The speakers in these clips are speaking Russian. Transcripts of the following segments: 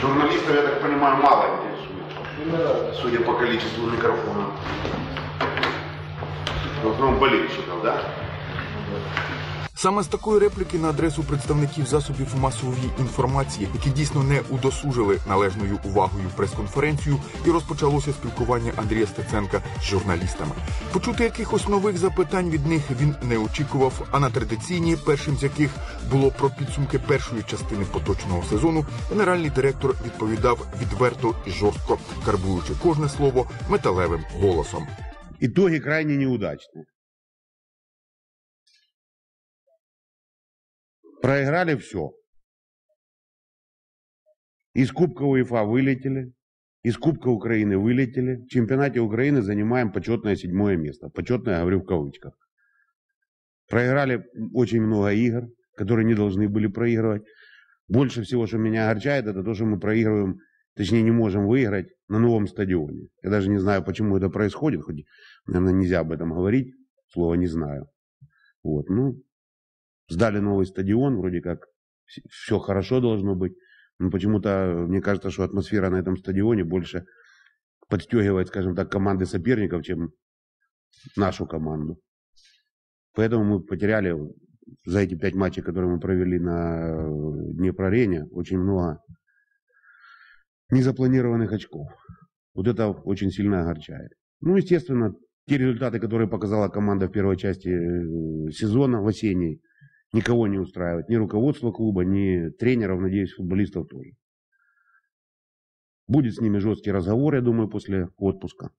Журналистов, я так понимаю, мало интересует, судя по количеству микрофонов. В основном болельщиков, да? Саме з такої репліки на адресу представників засобів масової інформації, які дійсно не удосужили належною увагою прес-конференцію, і розпочалося спілкування Андрія Стеценка з журналістами. Почути якихось нових запитань від них він не очікував. А на традиційні, першим з яких було про підсумки першої частини поточного сезону, генеральний директор відповідав відверто і жорстко, карбуючи кожне слово металевим голосом. Итоги крайне неудачные. Проиграли все. Из Кубка УЕФА вылетели, из Кубка Украины вылетели. В чемпионате Украины занимаем почетное седьмое место. Почетное, я говорю в кавычках. Проиграли очень много игр, которые не должны были проигрывать. Больше всего, что меня огорчает, это то, что мы проигрываем, точнее не можем выиграть на новом стадионе. Я даже не знаю, почему это происходит, хоть, наверное, нельзя об этом говорить, слова не знаю. Вот, ну, Сдали новый стадион, вроде как все хорошо должно быть. Но почему-то мне кажется, что атмосфера на этом стадионе больше подстегивает, скажем так, команды соперников, чем нашу команду. Поэтому мы потеряли за эти пять матчей, которые мы провели на Днепроарене, очень много незапланированных очков. Вот это очень сильно огорчает. Ну, естественно, те результаты, которые показала команда в первой части э, сезона, в осенней, никого не устраивает. Ни руководство клуба, ни тренеров, надеюсь, футболистов тоже. Будет с ними жесткий разговор, я думаю, после отпуска.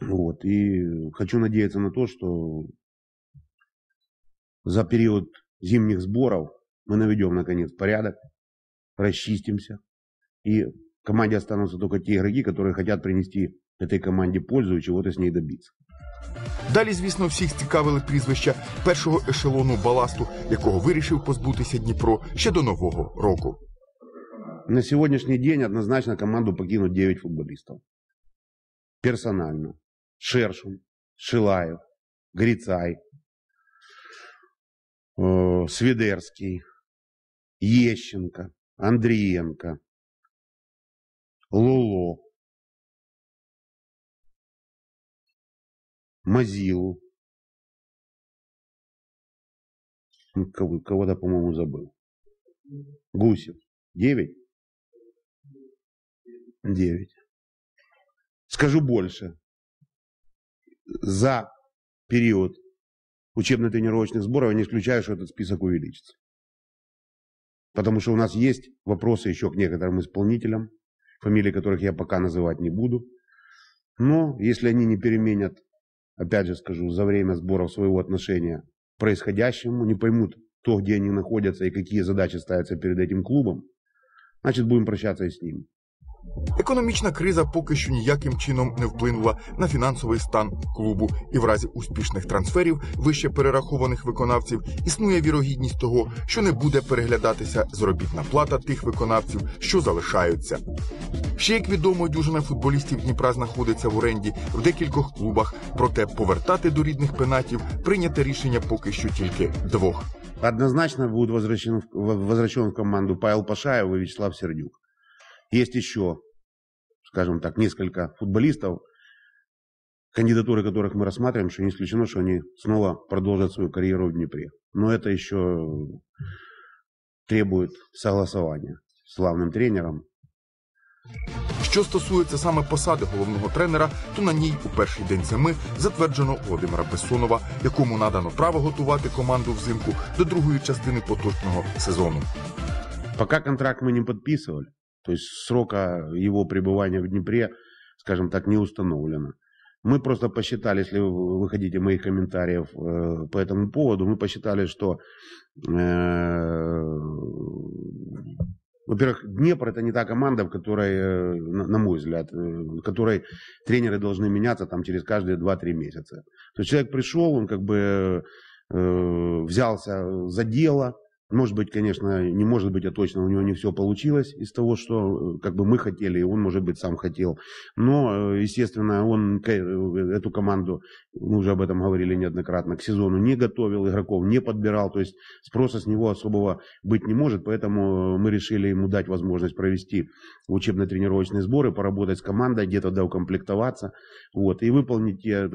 Вот. И хочу надеяться на то, что за период зимних сборов мы наведем, наконец, порядок, расчистимся. И в команде останутся только те игроки, которые хотят принести этой команде пользу и чего-то с ней добиться. Далі, звісно, всіх цікавили прізвища першого ешелону баласту, якого вирішив позбутися Дніпро ще до нового року. На сегодняшний день однозначно команду покинут 9 футболистов. Персонально. Шершун, Шилаев, Грицай, э, Свидерский, Ещенко, Андриенко, Мазилу. Ну, кого- Кого-то, по-моему, забыл. Гусев. Девять? Девять. Скажу больше. За период учебно-тренировочных сборов я не исключаю, что этот список увеличится. Потому что у нас есть вопросы еще к некоторым исполнителям, фамилии которых я пока называть не буду. Но если они не переменят опять же скажу, за время сборов своего отношения к происходящему, не поймут то, где они находятся и какие задачи ставятся перед этим клубом, значит будем прощаться и с ними. Економічна криза поки що ніяким чином не вплинула на фінансовий стан клубу, і в разі успішних трансферів вище перерахованих виконавців існує вірогідність того, що не буде переглядатися заробітна плата тих виконавців, що залишаються. Ще як відомо, дюжина футболістів Дніпра знаходиться в оренді в декількох клубах. Проте повертати до рідних пенатів прийняте рішення поки що тільки двох. Однозначно будет возвращен, в- возвращен в команду Павел Пашаев и Вячеслав Сердюк. Есть еще, скажем так, несколько футболистов, кандидатуры которых мы рассматриваем, что не исключено, что они снова продолжат свою карьеру в Днепре. Но это еще требует согласования с главным тренером. Що стосується саме посади головного тренера, то на ній у перший день зими затверджено Володимира Бессонова, якому надано право готувати команду взимку до другої частини поточного сезону. Пока контракт мы не подписывали, то есть срока его пребывания в Днепре, скажем так, не установлено. Мы просто посчитали, если вы вы хотите моих комментариев э, по этому поводу, мы посчитали, что, э, во-первых, Днепр это не та команда, в которой, э, на, мой взгляд, э, в которой тренеры должны меняться там через каждые 2-3 месяца. То есть человек пришел, он как бы э, взялся за дело, Может быть, конечно, не может быть, а точно у него не все получилось из того, что э, как бы мы хотели, и он, может быть, сам хотел. Но, э, естественно, он э, эту команду, мы уже об этом говорили неоднократно, к сезону не готовил, игроков не подбирал, то есть спроса с него особого быть не может, поэтому мы решили ему дать возможность провести учебно-тренировочные сборы, поработать с командой, где-то доукомплектоваться, вот, и выполнить те,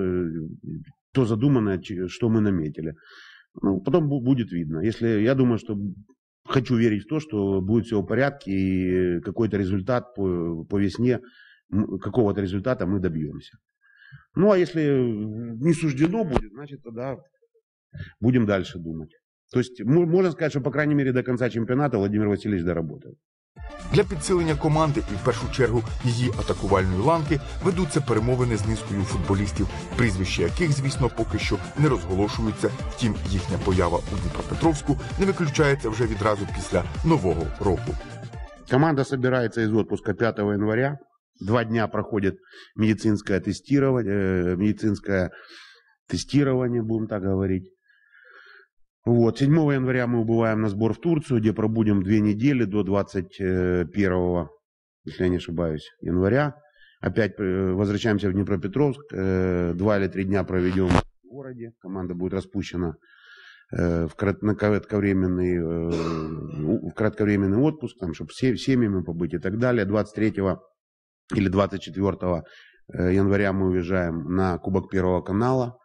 то задуманное, что мы наметили. Ну, потом бу- будет видно. Если я думаю, что хочу верить в то, что будет все в порядке и какой-то результат по, по весне, какого-то результата мы добьемся. Ну, а если не суждено будет, значит, тогда будем дальше думать. То есть мо- можно сказать, что, по крайней мере, до конца чемпионата Владимир Васильевич доработает. Для підсилення команди і в першу чергу її атакувальної ланки ведуться перемовини з низкою футболістів, прізвища яких, звісно, поки що не розголошуються. Втім, їхня поява у Дніпропетровську не виключається вже відразу після нового року. Команда собирается из отпуска 5 января. Два дня проходит медицинское тестирование, э, медицинское тестирование, будем так говорить. Вот. 7 января мы убываем на сбор в Турцию, где пробудем две недели до 21, если я не ошибаюсь, января. Опять э, возвращаемся в Днепропетровск. э, Два или три дня проведем в городе. Команда будет распущена э, в крат- кратковременный, в кратковременный отпуск, там, чтобы все, семьями побыть и так далее. 23 или 24 э, января мы уезжаем на Кубок Первого канала.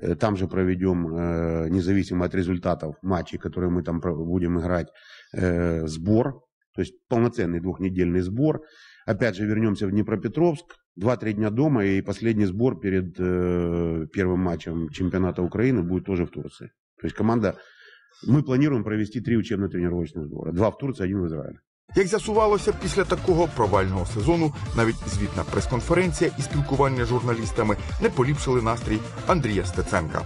Э, Там же проведем, э, независимо от результатов матчей, которые мы там будем играть, э, сбор. То есть полноценный двухнедельный сбор. Опять же вернемся в Днепропетровск. Два-три дня дома и последний сбор перед первым матчем чемпионата Украины будет тоже в Турции. То есть команда... Мы планируем провести три учебно-тренировочных сбора. Два в Турции, один в Израиле. Як з'ясувалося, після такого провального сезону навіть звітна прес-конференція і спілкування з журналістами не поліпшили настрій Андрія Стеценка.